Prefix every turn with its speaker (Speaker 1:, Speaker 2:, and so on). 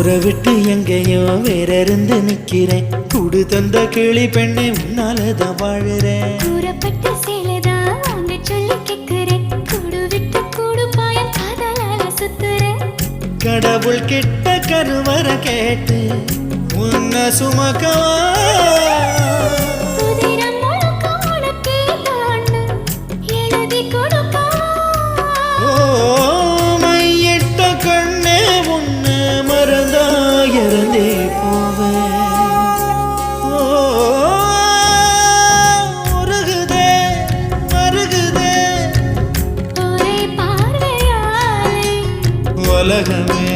Speaker 1: ஊரை விட்டு எங்கேயோ வேற இருந்து நிக்கிறேன். கூடு தந்த கிளி பெண்ணே உன்னாலதான் வாழுறேன்.
Speaker 2: கூறப்பட்ட சேலைதான் வாங்க சொல்லி கேக்குறேன். கூடு விட்டு கூடு பாயம் காதலால சுத்துறேன்.
Speaker 1: கடவுள் கிட்ட கருவற கேட்டு உன்னை சுமக்கவா உலகமே